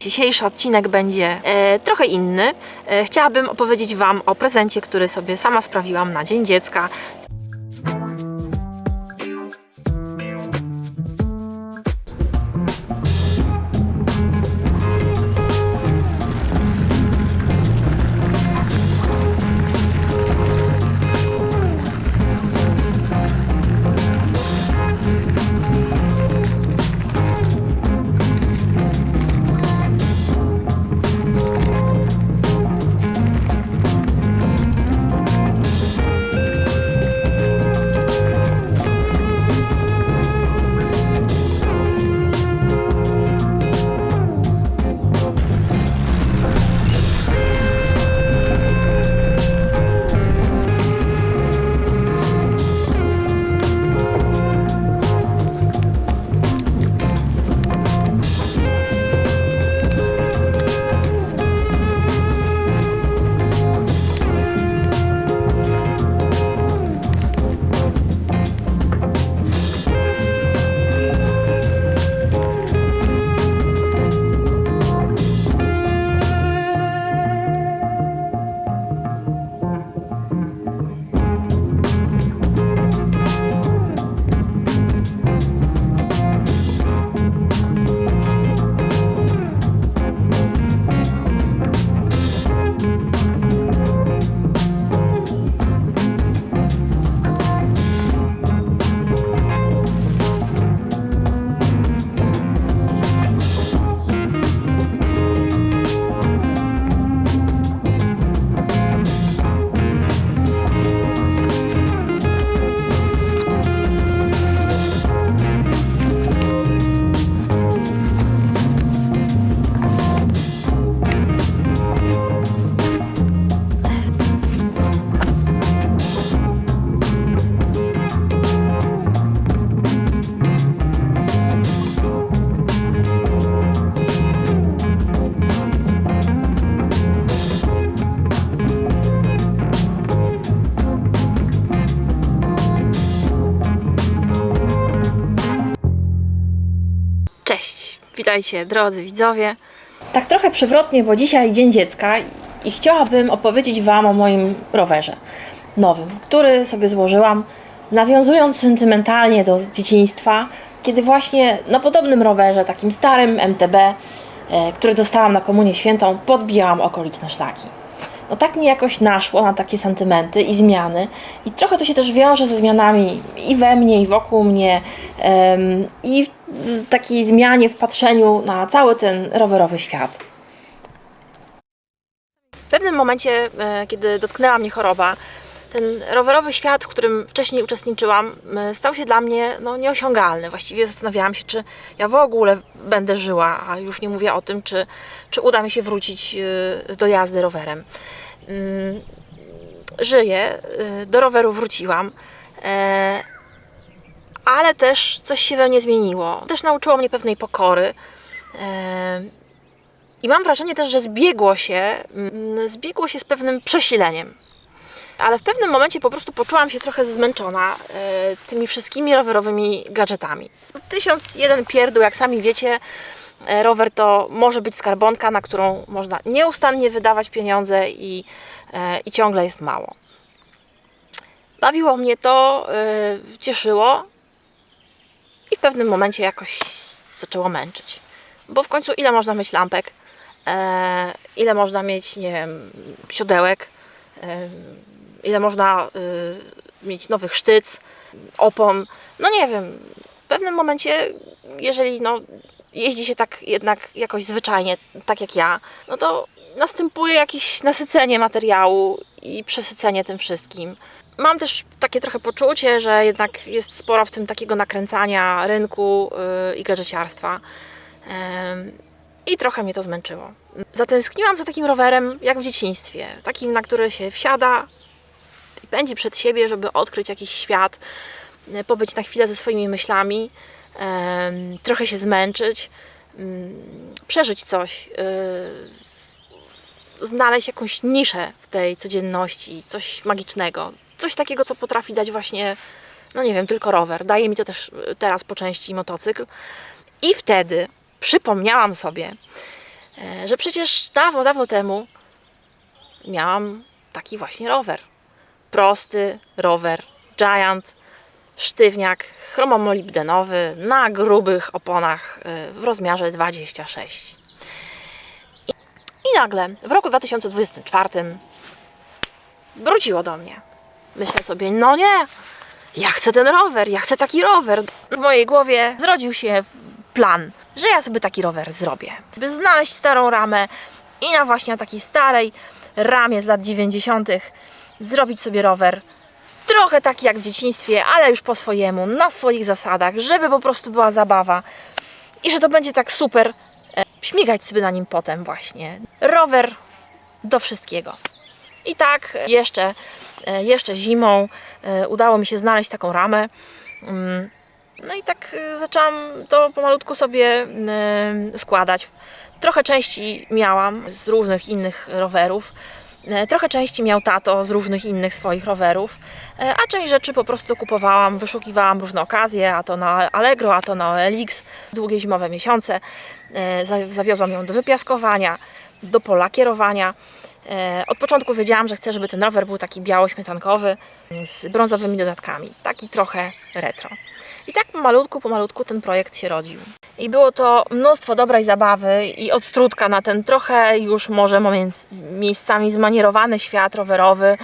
Dzisiejszy odcinek będzie e, trochę inny. E, chciałabym opowiedzieć Wam o prezencie, który sobie sama sprawiłam na Dzień Dziecka. Witajcie drodzy widzowie. Tak trochę przewrotnie, bo dzisiaj Dzień Dziecka i- chciałabym opowiedzieć Wam o moim rowerze nowym, który sobie złożyłam, nawiązując sentymentalnie do dzieciństwa, kiedy właśnie na podobnym rowerze, takim starym MTB, e, który dostałam na Komunię Świętą, podbijałam okoliczne szlaki. No tak mi jakoś naszło na takie sentymenty i zmiany. I trochę to się też wiąże ze zmianami i we mnie, i wokół mnie, em, i w takiej zmianie w patrzeniu na cały ten rowerowy świat. W pewnym momencie, e, kiedy dotknęła mnie choroba, ten rowerowy świat, w którym wcześniej uczestniczyłam, e, stał się dla mnie no, nieosiągalny. Właściwie zastanawiałam się, czy ja w ogóle będę żyła, a już nie mówię o tym, czy, czy uda mi się wrócić e, do jazdy rowerem. Mm, Żyję, e, do roweru wróciłam, e, ale też coś się we mnie zmieniło. Też nauczyło mnie pewnej pokory. e, i mam wrażenie też, że zbiegło się, mm, zbiegło się z pewnym przesileniem. Ale w pewnym momencie po prostu poczułam się trochę zmęczona e, tymi wszystkimi rowerowymi gadżetami. Tysiąc jeden pierdół, jak sami wiecie, e, rower to może być skarbonka, na którą można nieustannie wydawać pieniądze i, e, i ciągle jest mało. Bawiło mnie to, e, cieszyło i w pewnym momencie jakoś zaczęło męczyć. Bo w końcu ile można mieć lampek? Ile można mieć, nie wiem, siodełek? Ile można y, mieć nowych sztyc, opon? No nie wiem. W pewnym momencie, jeżeli no, jeździ się tak jednak jakoś zwyczajnie, tak jak ja, no to następuje jakieś nasycenie materiału i przesycenie tym wszystkim. Mam też takie trochę poczucie, że jednak jest sporo w tym takiego nakręcania rynku yy, i gadżeciarstwa. I trochę mnie to zmęczyło. Zatęskniłam za takim rowerem jak w dzieciństwie. Takim, na który się wsiada pędzi przed siebie, żeby odkryć jakiś świat, y, pobyć na chwilę ze swoimi myślami, trochę się zmęczyć, mm, przeżyć coś, y, znaleźć jakąś niszę w tej codzienności, coś magicznego, coś takiego, co potrafi dać właśnie, no nie wiem, tylko rower. Daje mi to też y, teraz po części motocykl. I wtedy przypomniałam sobie, e, że przecież dawno, dawno temu miałam taki właśnie rower. Prosty rower Giant, sztywniak chromomolibdenowy na grubych oponach e, w rozmiarze 26. I, I nagle w roku 2024 wróciło do mnie. Myślę sobie, no nie, ja chcę ten rower, ja chcę taki rower. W mojej głowie zrodził się plan, że ja sobie taki rower zrobię. By znaleźć starą ramę i na właśnie takiej starej ramie z lat 90. zrobić sobie rower. Trochę taki jak w dzieciństwie, ale już po swojemu, na swoich zasadach, żeby po prostu była zabawa i że to będzie tak super e, śmigać sobie na nim potem właśnie. Rower do wszystkiego. I tak jeszcze, e, jeszcze zimą e, udało mi się znaleźć taką ramę. Mm, No i tak e, zaczęłam to pomalutku sobie e, składać. Trochę części miałam z różnych innych rowerów. E, Trochę części miał tato z różnych innych swoich rowerów, e, a część rzeczy po prostu kupowałam, wyszukiwałam różne okazje, a to na Allegro, a to na OLX. Długie zimowe miesiące e, za- zawiozłam ją do wypiaskowania, do pola kierowania. Od początku wiedziałam, że chcę, żeby ten rower był taki biało-śmietankowy z brązowymi dodatkami, taki trochę retro. I tak pomalutku, pomalutku ten projekt się rodził. I było to mnóstwo dobrej zabawy i odtrutka na ten trochę już może miejscami zmanierowany świat rowerowy.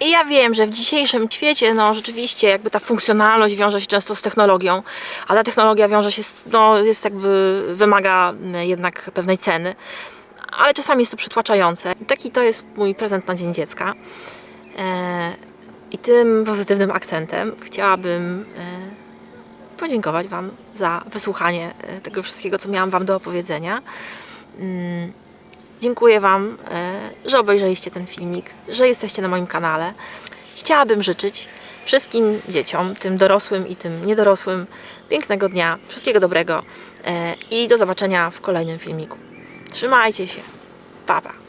I ja wiem, że w dzisiejszym świecie, no rzeczywiście, jakby ta funkcjonalność wiąże się często z technologią, a ta technologia wiąże się, z, no jest jakby, wymaga mm, jednak pewnej ceny, ale czasami jest to przytłaczające. Taki to jest mój prezent na Dzień Dziecka. E, I tym pozytywnym akcentem chciałabym e, podziękować Wam za wysłuchanie e, tego wszystkiego, co miałam Wam do opowiedzenia. Mm, Dziękuję Wam, e, że obejrzeliście ten filmik, że jesteście na moim kanale. Chciałabym życzyć wszystkim dzieciom, tym dorosłym i tym niedorosłym, pięknego dnia, wszystkiego dobrego e, i do zobaczenia w kolejnym filmiku. Trzymajcie się. Pa, pa.